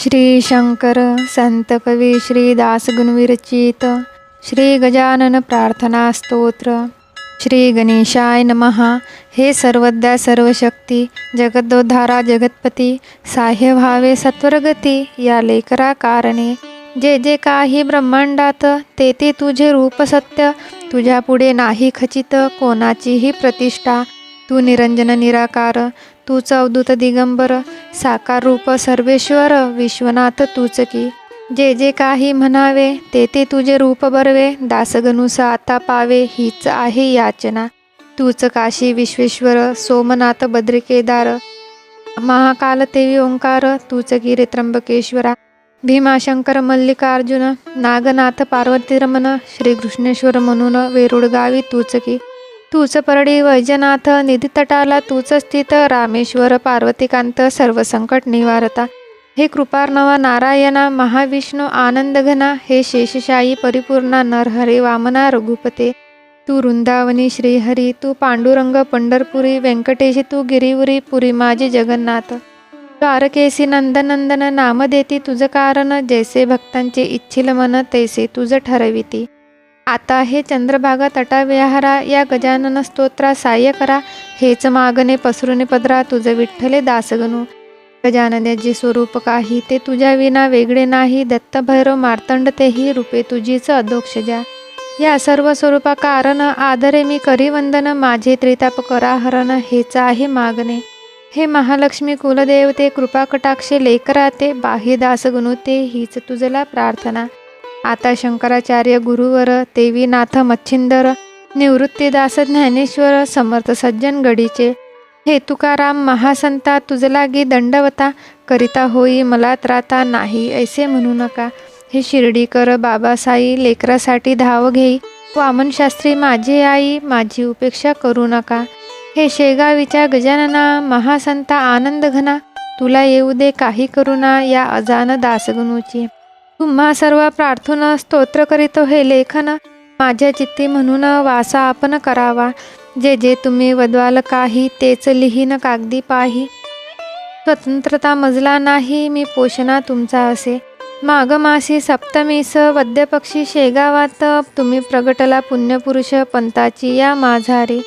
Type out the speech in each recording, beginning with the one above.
श्री शंकर संत कवी श्री दासगुणविरचित श्री गजानन प्रार्थना स्तोत्र श्री गणेशाय नमहा हे सर्वद्या सर्वशक्ती जगदोद्धारा जगतपती साह्य व्हावे सत्वरगती या लेकरा कारणे. जे जे काही ब्रह्मांडात ते ते तुझे रूप सत्य. तुझ्या पुढे नाही खचित कोणाचीही प्रतिष्ठा. तू निरंजन निराकार तूच अवधूत दिगंबर साकार रूप सर्वेश्वर विश्वनाथ तूच की. जे जे काही म्हणावे ते ते तुझे रूप बरवे दासगनुसा आता पावे हीच आहे याचना. तूच काशी विश्वेश्वर सोमनाथ बद्रिकेदार. महाकाल तेवी ओंकार तूच गिरे त्र्यंबकेश्वरा. भीमाशंकर मल्लिकार्जुन नागनाथ पार्वतीरमण श्रीकृष्णेश्वर म्हणून वेरुळगावी तूच की. तूच परडी वैजनाथ निधी तटाला तूच स्थित रामेश्वर पार्वतीकांत सर्व संकट निवारता. हे कृपार्णवा नारायणा महाविष्णू आनंदघना हे शेषशाही परिपूर्णा नरहरे वामना रघुपते. तू वृंदावनी श्रीहरी तू पांडुरंग पंढरपुरी व्यंकटेशी तू गिरीवरी पुरी माझे जगन्नाथ. द्वारकेसी नंदनंदन नाम देती कारण जैसे भक्तांचे इच्छिल मन तैसे तुझं ठरविती. आता हे चंद्रभागा तटाविहारा या गजानन स्तोत्रा साह्य करा. हेच मागणे पसरुने पदरा तुझ विठ्ठले दासगणू. गजाननाचे स्वरूप काही ते तुझ्या विना वेगळे नाही. दत्तभैरव मार्तंड तेही रूपे तुझीच अधोक्ष ज्या या सर्व स्वरूपा कारण आदरे मी करी वंदन माझे त्रिताप करा हरण हेच आहे मागणे. हे महालक्ष्मी कुलदेवते कृपा कटाक्षे लेकराते बाह्य दास ते हीच तुझला प्रार्थना. आता शंकराचार्य गुरुवर देवीनाथ मच्छिंदर निवृत्तीदास ज्ञानेश्वर समर्थ सज्जन गडीचे हे तुकाराम महासंता तुझलागी दंडवता करिता होई मला त्राता नाही ऐसे म्हणू नका. हे शिर्डीकर बाबासाई लेकरासाठी धाव घेई. वामनशास्त्री माझी आई माझी उपेक्षा करू नका. हे शेगावीच्या गजानना महासंता आनंद घना तुला येऊ दे काही करुणा या अजान दासगणूची. तुम्हा सर्व प्रार्थना स्तोत्र करीतो हे लेखन. माझ्या चित्ती म्हणून वासा आपण करावा. जे जे तुम्ही वदवाल काही तेच लिहीन कागदी पाही. स्वतंत्रता मजला नाही मी पोषणा तुमचा असे. माग मासी सप्तमीस वद्यपक्षी शेगावात तुम्ही प्रगटला पुण्यपुरुष पंताची या माझारी.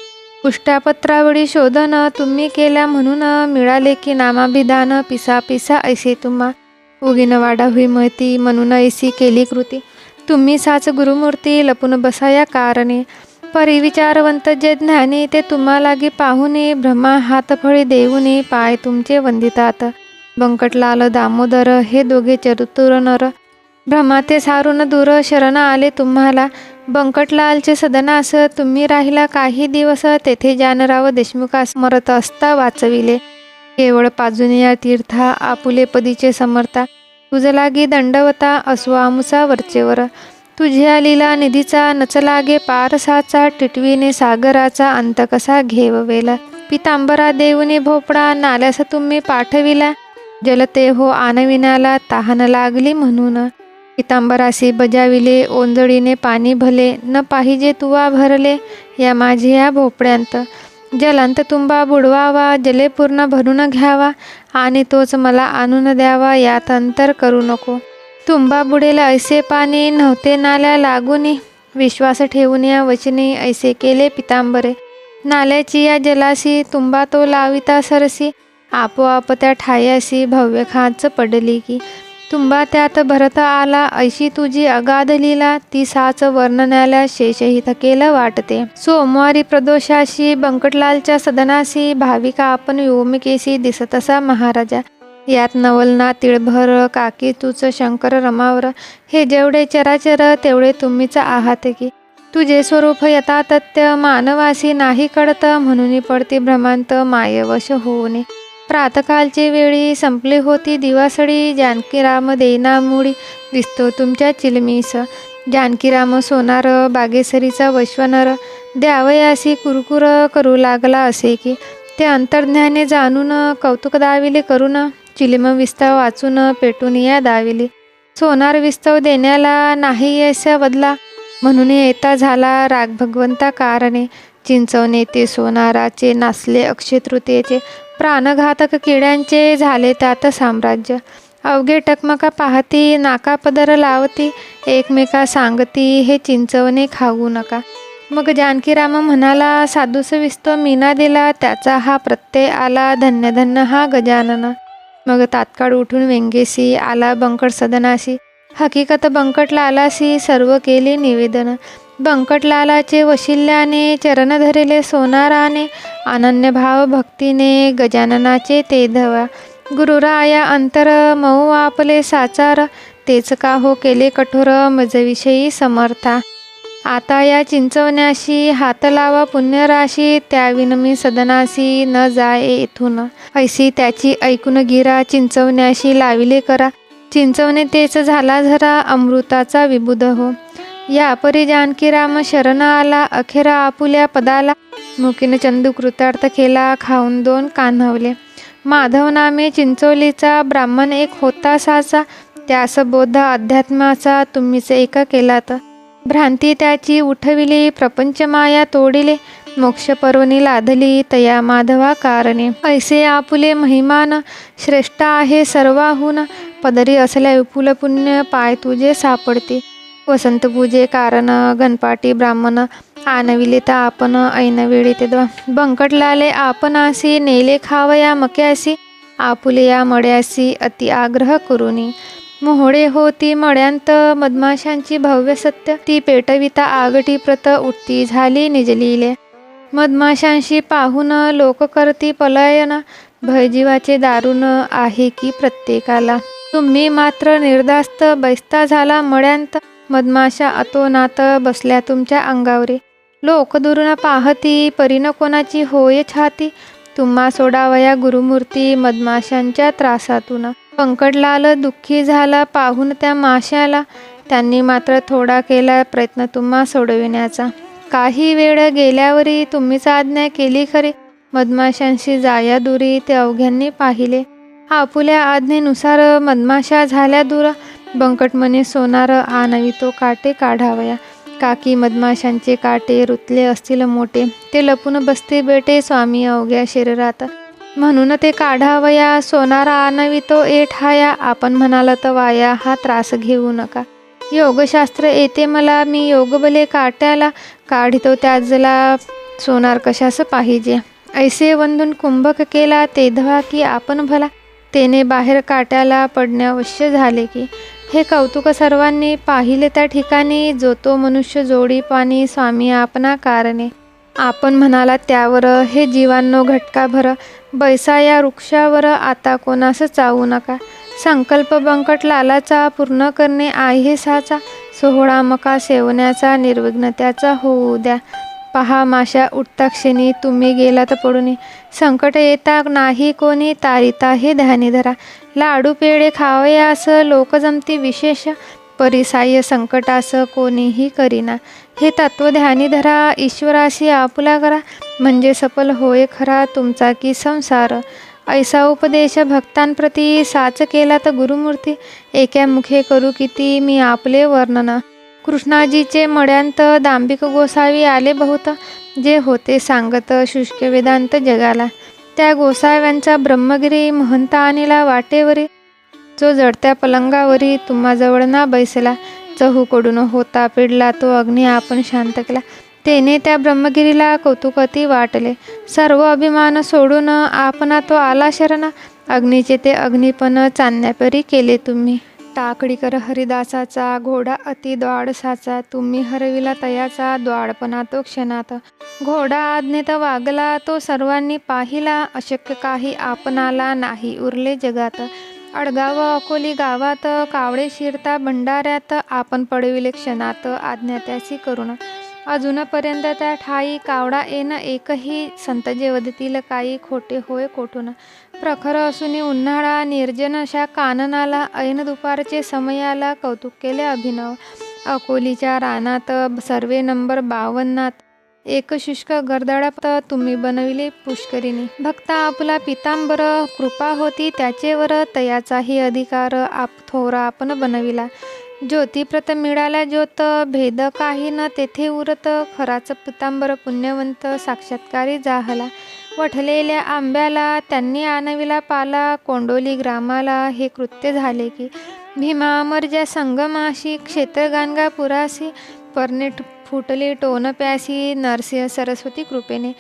पुष्टापत्रावळी शोधन तुम्ही केल्या म्हणून मिळाले की नामाभिधान पिसा पिसा ऐसे तुम्हा. उगीन वाडा हुई महती म्हणून ऐसी केली कृती. तुम्ही साच गुरुमूर्ती लपून बसा या कारणे. परिविचारवंत जे ज्ञानी ते तुम्हालागी पाहुने ब्रह्मा हातफळी देऊने पाय तुमचे वंदितात. बंकटलाल दामोदर हे दोघे चतुर नर. ब्रह्मा ते सारून दूर शरण आले तुम्हाला. बंकटलालचे सदनास तुम्ही राहिला काही दिवस तेथे जानराव देशमुखास मरत असता वाचविले. केवळ पाजुनिया तीर्था आपुले पदीचे समर्था. तुझ लागी दंडवता अस्वामुसा वरचेवर. तुझ्या लीला निधीचा नचलागे पारसाचा टिटवीने सागराचा अंत कसा घेववेला? पितांबरा देवने भोपळा नाल्यास तुम्ही पाठविला? जलते हो आनविनाला तहान लागली म्हणून. पितांबरासी बजाविले ओंजळीने पाणी भले न पाहिजे तुवा भरले या माझी या भोपळ्यांत. जलांत तुंबा बुडवावा जले पूर्ण भरून घ्यावा आणि तोच मला आणून द्यावा यात अंतर करू नको. तुंबा बुडेल ऐसे पाणी नव्हते नाल्या लागूनी विश्वास ठेवून या वचनी ऐसे केले पितांबरे. नाल्याची या जलासी तुंबा तो लाविता सरसी आपोआप त्या ठायासी भव्य खाच पडली की तुंबा त्यात भरता आला ऐशी तुझी अगाध लीला ती साच वर्णनाला शेषही थकेल वाटते. सोमवारी प्रदोषाशी बंकटलालच्या सदनाशी भाविका आपण योमिकेशी दिसत असा महाराजा. यात नवलना तिळभर काकी तुच शंकर रमावर हे जेवढे चराचर तेवढे तुम्हीच आहात की. तुझे स्वरूप यथातथ्य मानवासी नाही कळत म्हणून पडते भ्रमांत मायवश होऊ नये प्रातकालची वेळी संपली होती दिवासळी. जानकीराम देनामुळी दिसतो तुमच्या चिलमीस. जानकीराम सोनार बागेसरीचा वैश्वनर. द्यावयासी कुरकुर करू लागला असे की ते अंतर्ज्ञाने जाणून कौतुक दाविले करून चिलिम विस्तव वाचून पेटून या दाविली. सोनार विस्तव देण्याला नाही असा बदला. म्हणून येता झाला राग भगवंता कारणे. चिंचवणे ते सोनाराचे नासले अक्षय तृतीयेचे प्राणघातक किड्यांचे झाले त्यात साम्राज्य. अवघे टकमका पाहती नाकापदर लावती एकमेका सांगती हे चिंचवणे खाऊ नका. मग जानकीराम म्हणाला साधूस विस्तो मीना दिला त्याचा हा प्रत्यय आला धन्य धन्य हा गजानन. मग तात्काळ उठून व्यंगेसी आला बंकट सदनाशी हकीकत बंकटला आलासी सर्व केले निवेदन. बंकटलालाचे वशिल्याने चरण धरिले सोनाराने अनन्य भाव भक्तीने गजाननाचे ते धवा. गुरुराया अंतर मऊ आपले साचार तेच का हो केले कठोर मजविषयी समर्था. आता या चिंचवण्याशी हात लावा पुण्यराशी त्याविन मी सदनाशी न जाय येथून. ऐशी त्याची ऐकून गिरा चिंचवण्याशी लाविले करा. चिंचवणे तेच झाला झरा अमृताचा विबुध हो. या परी जानकीराम शरण आला अखेरा आपुल्या पदाला मुकीने चंदू कृतार्थ केला खाऊन दोन कान्हवले. माधव नामे चिंचोलीचा ब्राह्मण एक होता साचा त्यास बोध अध्यात्माचा तुम्हीच एक केलात. भ्रांती त्याची उठविली प्रपंच माया तोडिले मोक्ष पर्वणी लाधली तया माधवा कारणे. ऐसे आपुले महिमान श्रेष्ठ आहे सर्वाहून पदरी असल्या विपुल पुण्य पाय तुझे सापडते. वसंत पूजे कारण गणपाटी ब्राह्मण आणविले तर आपण ऐनवेळी ते द्वा बंकटलाले आपणासी नेले खावया मक्यासी आपुले या मड्यासी अति आग्रह करुनी. मोहडे होती मड्यांत मधमाशांची भव्य सत्य ती पेटविता आगटी प्रत उठती झाली निजलीले. मधमाशांशी पाहून लोक करती पलायन भयजीवाचे दारुण आहे की प्रत्येकाला. तुम्ही मात्र निर्दास्त बैस्ता झाला मड्यांत मधमाशा अतोनात बसल्या तुमच्या अंगावरी. लोक दुरुना पाहती परीन कोणाची होय छाती? तुम्हा सोडावया गुरुमूर्ती मधमाशांच्या त्रासातून. पंकटलाल दुःखी झाला पाहून त्या माशाला. त्यांनी मात्र थोडा केला प्रयत्न तुम्हा सोडविण्याचा. काही वेळ गेल्यावरी तुम्हीच आज्ञा केली खरी. मधमाशांशी जाया दुरी ते अवघ्यांनी पाहिले. आपुल्या आज्ञेनुसार मधमाशा झाल्या दूर. बंकटमने सोनार आणवितो काटे काढावया. काकी मधमाशांचे काटे रुतले असतील मोठे. ते लपून बसते बेटे स्वामी अवघ्या शरीरात. म्हणून ते काढावया सोनारा आणवितो ए ठाया आपण म्हणाल तर वाया हा त्रास घेऊ नका. योगशास्त्र येते मला मी योगबले काट्याला काढितो त्याजला सोनार कशास पाहिजे. ऐसे वंदून कुंभक केला तेधवा की आपण भला. तेने बाहेर काट्याला पडण्यावश्य झाले की. हे कौतुक सर्वांनी पाहिले त्या ठिकाणी जो तो मनुष्य जोडी पाणी स्वामी आपणा कारणे. आपण म्हणाला त्यावर हे जीवांनो घटका भर बैसा या वृक्षावर आता कोणास चावू नका. संकल्प बंकट लालाचा पूर्ण करणे आहे साचा सोहळा मका सेवण्याचा निर्विघ्न त्याचा होऊ द्या. पहा माशा उठता क्षणी तुम्ही गेलात पडूनी. संकट येता नाही कोणी तारिता हे ध्यानी धरा. लाडू पेढे खावयास लोक जमती विशेष. परिसाय संकटास कोणीही करीना. हे तत्व ध्यानी धरा ईश्वराशी आपुला करा. म्हणजे सफल होय खरा तुमचा की संसार. ऐसा उपदेश भक्तांप्रती साच केला तर गुरुमूर्ती. एका मुखे करू किती मी आपले वर्णन. कृष्णाजीचे मड्यांत दांभिक गोसावी आले बहुत जे होते सांगत शुष्क वेदांत जगाला. त्या गोसाव्यांचा ब्रह्मगिरी महंता आणिला वाटेवरी जो जडत्या पलंगावरी तुम्हाजवळ ना बैसला चहूकडून होता पिडला तो अग्नी आपण शांत केला. तेने त्या ब्रह्मगिरीला कौतुकती वाटले. सर्व अभिमान सोडून आपणा तो आला शरण. अग्नीचे ते अग्निपण चांदण्यापरी केले तुम्ही. टाकडीकर हरिदासाचा घोडा अति द्वाडसाचा तुम्ही हरविला तयाचा द्वाडपणा तो क्षणात. घोडा आज्ञेत वागला तो सर्वांनी पाहिला अशक्य काही आपणाला नाही उरले जगात. अडगाव अकोली गावात कावळे शिरता भंडाऱ्यात आपण पडविले क्षणात आज्ञा त्याची करुण. अजूनपर्यंत त्या ठाई कावडा येणं एकही संत जेवदतील काही खोटे होय कोठून. प्रखर असून उन्हाळा निर्जन अशा काननाला ऐन दुपारचे समयाला कौतुक केले अभिनव. अकोलीच्या रानात सर्वे नंबर बावन्नात एक शुष्क गर्दाडात तुम्ही बनविले पुष्करिणी. भक्ता आपला पितांबर कृपा होती त्याचेवर तयाचाही अधिकार आप थोरा आपण बनविला. ज्योतिप्रत मिळाला ज्योत भेद काही न तेथे उरत खराच पितांबर पुण्यवंत साक्षात्कारी जाहला. वठलेल्या आंब्याला त्यांनी आणविला पाला कोंडोली ग्रामाला हे कृत्य झाले की भीमामर्जा संगमाशी क्षेत्रगानगा पुरासी परने फुटली टोन प्यासी नरसिंह सरस्वती कृपेने.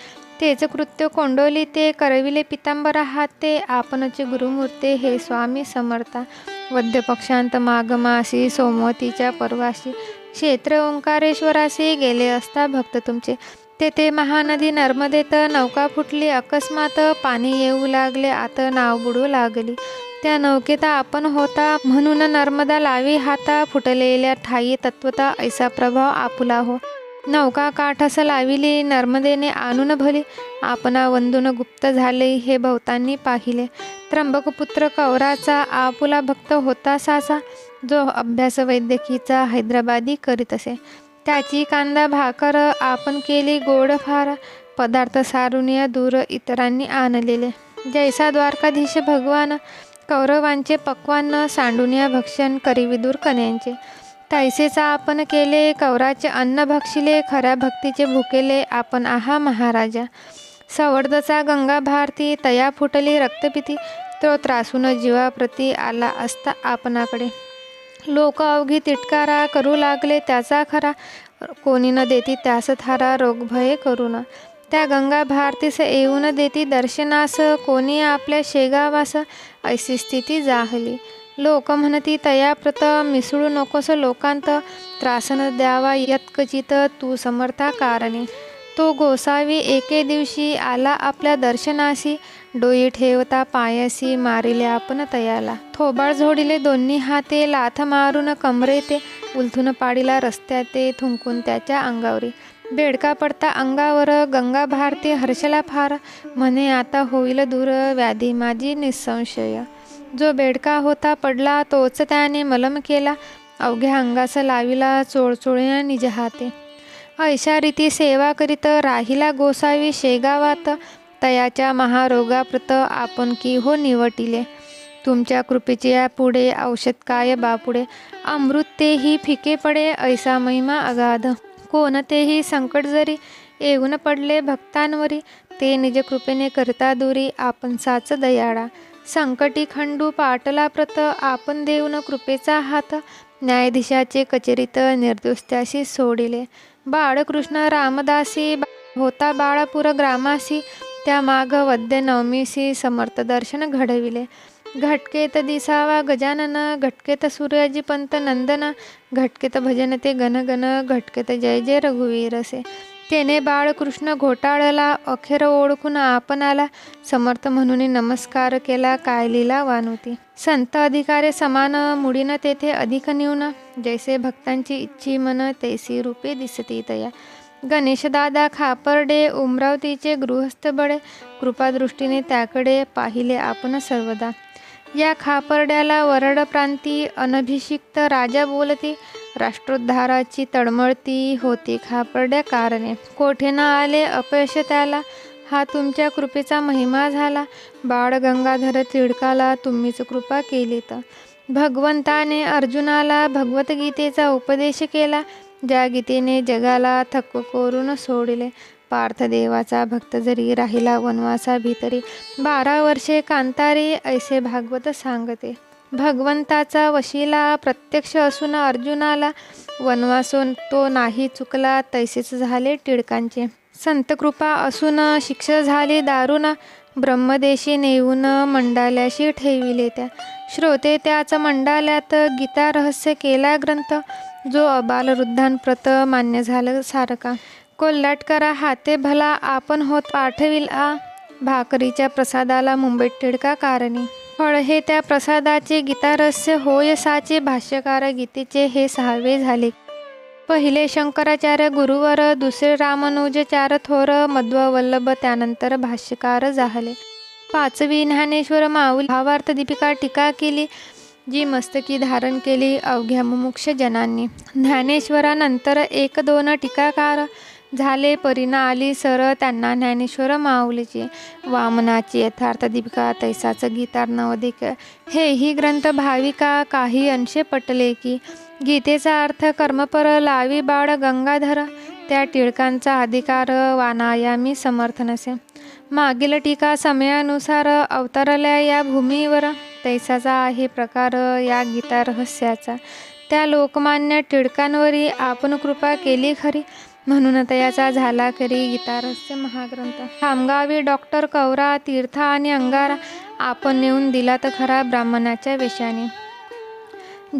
तेच कृत्य कोंडोली ते करविले पितांबर हाते आपणचे गुरुमूर्ते हे स्वामी समर्था. वद्यपक्षांत मागमासी सोमवतीच्या पर्वाशी क्षेत्र ओंकारेश्वराशी गेले असता भक्त तुमचे. तेथे महानदी नर्मदेत नौका फुटली. अकस्मात पाणी येऊ लागले. आता नाव बुडू लागली. त्या नौकेत आपण होता म्हणून नर्मदा लावी हाता फुटलेल्या ठाई तत्वता ऐसा प्रभाव आपुला हो. नौका काठास लाविली. नर्मदेने आणून भली. आपणा वंदून गुप्त झाले हे भवतांनी पाहिले. त्र्यंबकपुत्र कौराचा आपुला भक्त होता सासा. जो अभ्यास वैद्यकीचा हैदराबादी करीत असे. त्याची कांदा भाकर आपण केली गोड फार पदार्थ सारुनिया दूर इतरांनी आणलेले. जैसा द्वारकाधीश भगवान कौरवांचे पक्वान सांडुनिया भक्षण करीविदूर कन्यांचे. तैसेचा आपण केले कौराचे अन्न भक्षिले खऱ्या भक्तीचे भुकेले आपण आहा महाराजा. सवर्दचा गंगा भारती तया फुटली रक्तपिती तो त्रासून जीवाप्रती आला असता आपणाकडे. लोक अवघी तिटकारा करू लागले त्याचा खरा कोणी न देती त्यास थारा रोगभये न. त्या गंगा भारतीस येऊन देती दर्शनास कोणी आपल्या शेगावास अशी स्थिती जाहली. लोक म्हणती तयाप्रत मिसळू नकोस लोकांत त्रासन द्यावा यत्कचित तू समर्था कारणी. तो गोसावी एके दिवशी आला आपल्या दर्शनाशी डोई ठेवता पायासी मारिले आपण तयाला. थोबाळ झोडिले दोन्ही हाते लाथ मारून कमरे ते उलथून पाडीला रस्त्यात ते थुंकून त्याच्या अंगावरी. बेडका पडता अंगावर गंगा भारती हर्षला फार. म्हणे आता होईल दूर व्याधी माझी निसंशय. जो बेडका होता पडला तोच त्याने मलम केला. अवघ्या अंगास लाविला चोळचोळ्या निज हाते. ऐशा रीती सेवा करीत राहिला गोसावी शेगावात. तयाच्या महारोगाप्रत आपण की हो निवटिले. तुमच्या कृपेचे या पुढे औषध काय बापुडे. अमृत तेही फिके पडे ऐसा महिमा अगाध. कोणतेही संकट जरी येऊन पडले भक्तांवरी. ते निज कृपेने करता दुरी आपण साच दयाळा. संकटी खंडू पाटला प्रत आपण देऊन कृपेचा हात. न्यायाधीशाचे कचेरीत निर्दोष सोडिले. बाळकृष्ण रामदासी होता बाळापूर ग्रामासी. त्या माग वद्य नवमीसी समर्थ दर्शन घडविले. घटकेत दिसावा गजानन घटकेत सूर्याजी पंत नंदन घटकेत भजन ते गणगण घटकेत जय जय रघुवीरसे तेने बाळकृष्ण घोटाळला अखेर ओळखून आपणाला. समर्थ म्हणून नमस्कार केला काय लिला वानुती. संत अधिकारे समान मुडीन तेथे अधिक न्यून. जैसे भक्तांची इच्छी मन तैसी रूपे दिसती तया. गणेशदादा खापर्डे उमरावतीचे गृहस्थ बळे कृपादृष्टीने त्याकडे पाहिले आपण सर्वदा. या खापर्ड्याला वरड प्रांती अनभिषिक्त राजा बोलती राष्ट्रोद्धाराची तळमळती होती खापर्ड्या कारणे. कोठे ना आले अपयश त्याला हा तुमच्या कृपेचा महिमा झाला. बाळ गंगाधर तिडकाला तुम्हीच कृपा केली तर भगवंताने अर्जुनाला भगवद्गीतेचा उपदेश केला. ज्या गीतेने जगाला थक्क करून सोडले. पार्थदेवाचा भक्त जरी राहिला वनवासा भीतरी बारा वर्षे कांतारी ऐसे भागवत सांगते. भगवंताचा वशिला प्रत्यक्ष असून अर्जुनाला वनवासून तो नाही चुकला तैसेच झाले टिळकांचे. संतकृपा असून शिक्षा झाली दारुण ब्रह्मदेशी नेऊन मंडाल्याशी ठेविले त्या. श्रोते त्याच मंडाल्यात गीता रहस्य केला ग्रंथ जो अबाल वृद्धांप्रत मान्य झालं सारखा. कोल्हाट करा हाते भला आपण होत पाठविला भाकरीच्या प्रसादाला मुंबईत टिळका कारणी. फळ हे त्या प्रसादाचे गीतारस्य होय साचे भाष्यकार गीतेचे हे सहावे झाले. पहिले शंकराचार्य गुरुवर दुसरे रामानुजाचार्य थोर मध्व वल्लभ त्यानंतर भाष्यकार झाले. पाचवी ज्ञानेश्वर माऊली भावार्थ दीपिका टीका केली जी मस्तकी धारण केली अवघ्या मुमुक्ष जनांनी. ज्ञानेश्वरानंतर एक दोन टीकाकार झाले परिणा आली सर त्यांना ज्ञानेश्वर माऊलीची वामनाची यथार्थ दीपिका तैसाचं गीतार नवदिक हेही ग्रंथ भाविका काही अंशे पटले की गीतेचा अर्थ कर्मपर लावी बाळ गंगाधर त्या टिळकांचा अधिकार वानायामी समर्थन असे. मागील टीका समयानुसार अवतरल्या या भूमीवर तैसाचा आहे प्रकार या गीता रहस्याचा. त्या लोकमान्य टिळकांवरी आपण कृपा केली खरी म्हणून तयाचा झाला खरी गीता रहस्य महाग्रंथ. खामगावी डॉक्टर कवरा तीर्थ आणि अंगारा आपण नेऊन दिला तर खरा ब्राह्मणाच्या वेशाने.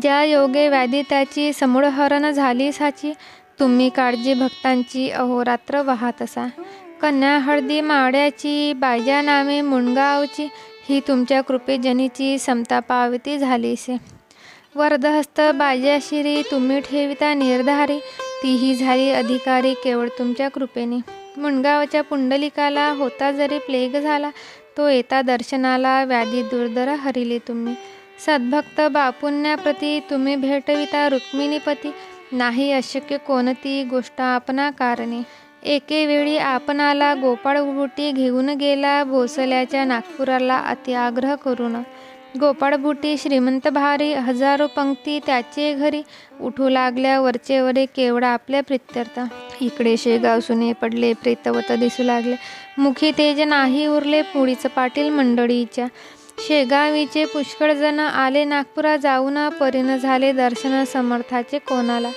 ज्या योगे व्याधी त्याची समूळहरण झाली साची तुम्ही काळजी भक्तांची अहोरात्र वाहत असा. कन्या हळदी मावड्याची बायजा नामे मुणगावची ही तुमच्या कृपेजनीची समता पावती झालीसे. वरदहस्त बाजाशिरी तुम्ही ठेविता निर्धारी तीही झाली अधिकारी केवळ तुमच्या कृपेने. मुणगावच्या पुंडलिकाला होता जरी प्लेग झाला तो येता दर्शनाला व्याधी दुर्दर हरिले तुम्ही. सद्भक्त बापुण्याप्रती तुम्ही भेटविता रुक्मिणीपती नाही अशक्य कोणती गोष्ट आपणा कारणे. एके वेळी आपणाला गोपाळ बुटी घेऊन गेला भोसल्याच्या नागपुराला अतिआग्रह करून. गोपाळ बुटी श्रीमंत भारी हजारो पंक्ती त्याचे घरी उठू लागल्या वरचे वरे केवढा आपल्या प्रित्यर्थ. इकडे शेगाव सुने पडले प्रेतवत दिसू लागले. मुखी तेज नाही उरले पुढीचं पाटील मंडळीच्या. शेगावीचे पुष्कळ जण आले नागपुरा जाऊन परिण झाले दर्शन समर्थाचे कोणाला?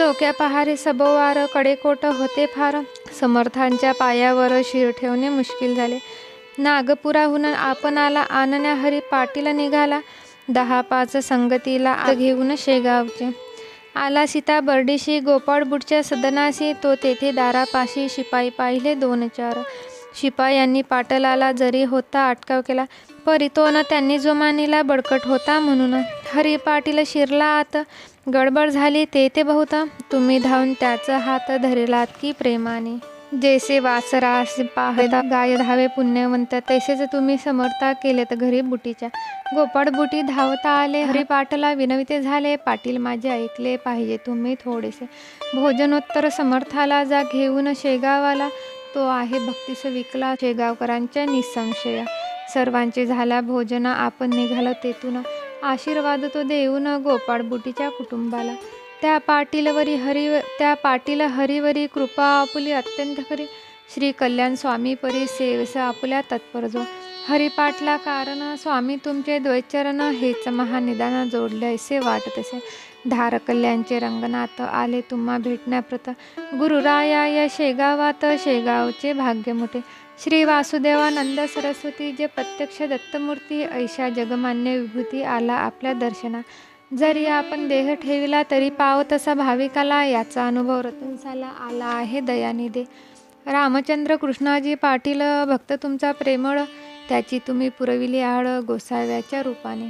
चौक्या पहारे सबोवार कडेकोट होते फार. समर्थांच्या पायावर शिर ठेवणे मुश्किल झाले. नागपुराहून आपणाला आणण्या हरी पाटील निघाला. दहा पाच संगतीला घेऊन शेगावचे. आला सीता बर्डीशी गोपाळबुटच्या सदनाशी. तो तेथे दारापाशी शिपाई पाहिले दोन चार. शिपायांनी पाटलाला जरी होता अटकाव केला परितोन त्यांनी जोमानीला बडकट होता म्हणून हरी पाटील शिरला आत गडबड झाली ते ते बहुत तुम्ही धावून त्याचा हात धरिलात की प्रेमाने. जैसे वासरास पाहता गाय धावे पुण्यवंत तैसेच तुम्ही समर्था केलेत घरी बुटीच्या. गोपाळ बुटी धावता आले हरिपाटला विनविते झाले पाटील माझे ऐकले पाहिजे तुम्ही थोडेसे. भोजनोत्तर समर्थाला जा घेऊन शेगावाला तो आहे भक्तीस विकला शेगावकरांच्या निसंशया. सर्वांचे झाला भोजन आपण निघालो तेथून. आशीर्वाद तो देऊन गोपाळ बुटीच्या कुटुंबाला. त्या पाटीलवरी हरी त्या पाटील हरिवरी कृपा आपुली अत्यंत खरी. श्री कल्याण स्वामी परी सेवस आपुल्या तत्पर जो हरिपाटला कारण स्वामी तुमचे द्वैचरण हेच महानिदान जोडले असे वाटतसे धार कल्याणचे रंगनाथ आले तुम्हा भेटण्याप्रत. गुरुराया या शेगावात शेगावचे भाग्य मोठे श्री वासुदेवानंद सरस्वती जे प्रत्यक्ष दत्तमूर्ती ऐशा जगमान्य विभूती आला आपल्या दर्शना जरी आपण देह ठेविला तरी पाव तसा भाविकाला याचा अनुभव रतनसाला आला आहे दयानिधे. रामचंद्र कृष्णाजी पाटील भक्त तुमचा प्रेमळ त्याची तुम्ही पुरविली आळ गोसाव्याच्या रूपाने.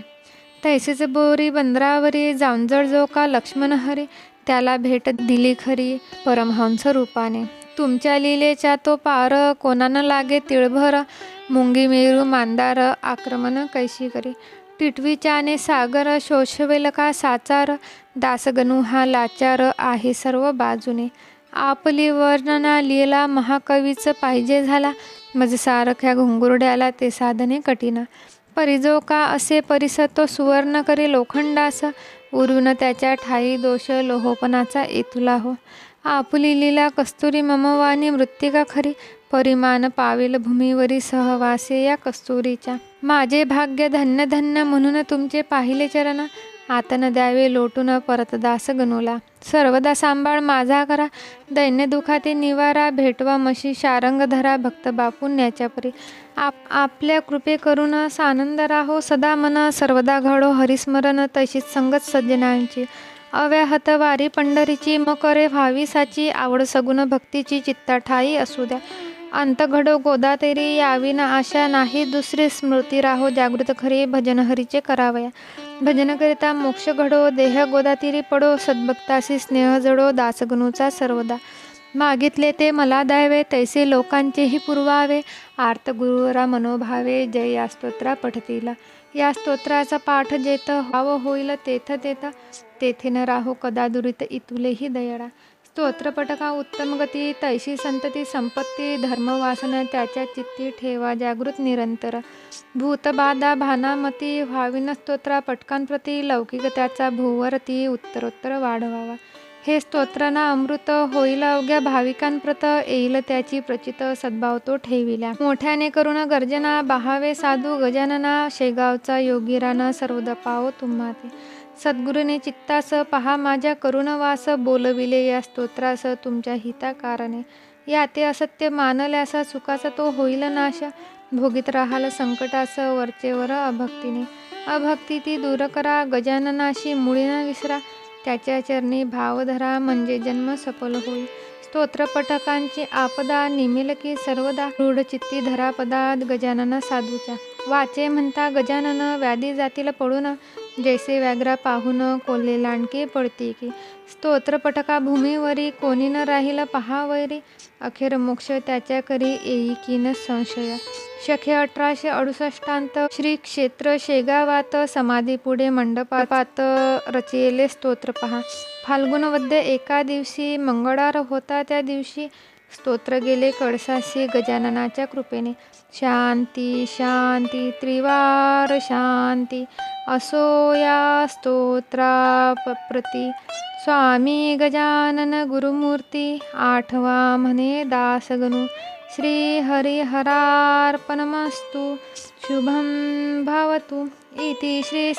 तैसेच बोरी बंदरावरी जांजळ जो का लक्ष्मण हरी त्याला भेट दिली खरी परमहंस रूपाने. तुमच्या लिलेचा तो पार कोणानं लागे तिळभर? मुंगी मेरू मांदार आक्रमण कैशी करी? टिटवीच्याने सागर शोषवेल का साचार? दासगणू हा लाचार आहे सर्व बाजूने. आपली वर्णना लिहिला महाकवीच पाहिजे झाला. मज सारख्या घुंगुरड्याला ते साधने कठीण. परिजो का असे परिस तो सुवर्ण करी लोखंडास. उरून त्याच्या ठाई दोष लोहोपणाचा इथुला हो. आपुली लीला कस्तुरी ममवानी मृत्तिका खरी परिमाण पावेल भूमीवरी सहवासे या कस्तुरीच्या. माझे भाग्य धन्य धन्य म्हणून तुमचे पाहिले चरण. आतन द्यावे लोटून परत दास गणूला. सर्वदा सांभाळ माझा करा. दैन्य दुखाते निवारा. भेटवा मशी शारंग धरा भक्त बापून परी आप आपल्या कृपे करून सानंद राहो. सदा मन. सर्वदा घडो हरिस्मरण. तशीच संगत सज्जनांची. अव्याहत वारी पंढरीची मकरे व्हावीसाची आवड सगुण भक्तीची चित्ता ठाई असू द्या. अंत घडो गोदातेरी यावी ना आशा नाही दुसरी स्मृती राहो जागृत खरी भजन हरीचे करावया. भजन करिता मोक्ष घडो देह गोदातिरी पडो सद्भक्तासी स्नेह जडो दासगणूचा सर्वदा. मागितले ते मला द्यावे तैसे लोकांचेही पुरवावे. आर्त गुरुवरा मनोभावे जय या स्तोत्रा पठतीला. या स्तोत्राचा पाठ जेथ व्हावं होईल तेथ तेथ तेथे न राहो कदा दुरित इतुलेही दयडा स्तोत्रपटका उत्तम गती तैशी संतती संपत्ती धर्मवासना त्याच्या चित्ती ठेवा जागृत निरंतर. भूतबाधा भानामती व्हाविन स्तोत्रा पटकांप्रती लौकिक त्याचा भूवरती उत्तरोत्तर वाढवावा. हे स्तोत्रांना अमृत होईल अवघ्या भाविकांप्रत येईल त्याची प्रचित सद्भाव तो ठेविल्या. मोठ्याने करून गर्जना बहावे साधू गजानना शेगावचा योगीराना सर्वदा पाव तुम्हा ते सद्गुरूने चित्तास पहा माझ्या करुणवास बोलविले या स्तोत्रास तुमच्या हिताकारणे. या ते असत्य मानल्यास सुखाचा तो होईल नाश. भोगीत राहाल संकटास वरचेवर अभक्तीने. अभक्ती ती दूर करा गजाननाशी मुळी न विसरा. त्याच्या चरणी भावधरा म्हणजे जन्म सफल होईल. स्तोत्रपटकांची आपदा निमिल की सर्वदा. रूढ चित्ती गजानन साधूच्या. वाचे म्हणता गजानन व्याधी जातील पडून. जैसे व्याघ्रा पाहून कोल्हे लांडके पडते की. स्तोत्रपटका भूमीवरी कोणी न राहील पहावरी. अखेर मोक्ष त्याच्या करी येई की न संशय. शखे अठराशे अडुसष्टांत श्री क्षेत्र शेगावात समाधी पुढे मंडपात रचिले स्तोत्र पहा. फाल्गुन वद्य एका दिवशी मंगळवार होता त्या दिवशी. स्तोत्र गेले कळसाशी गजाननाच्या कृपेने. शांती शांती त्रिवार शांती. असो या स्तोत्रा प्रती स्वामी गजानन गुरुमूर्ती आठवा म्हणे दासगणू. श्री हरिहरार्पणमस्तु शुभं भवतु. इति श्री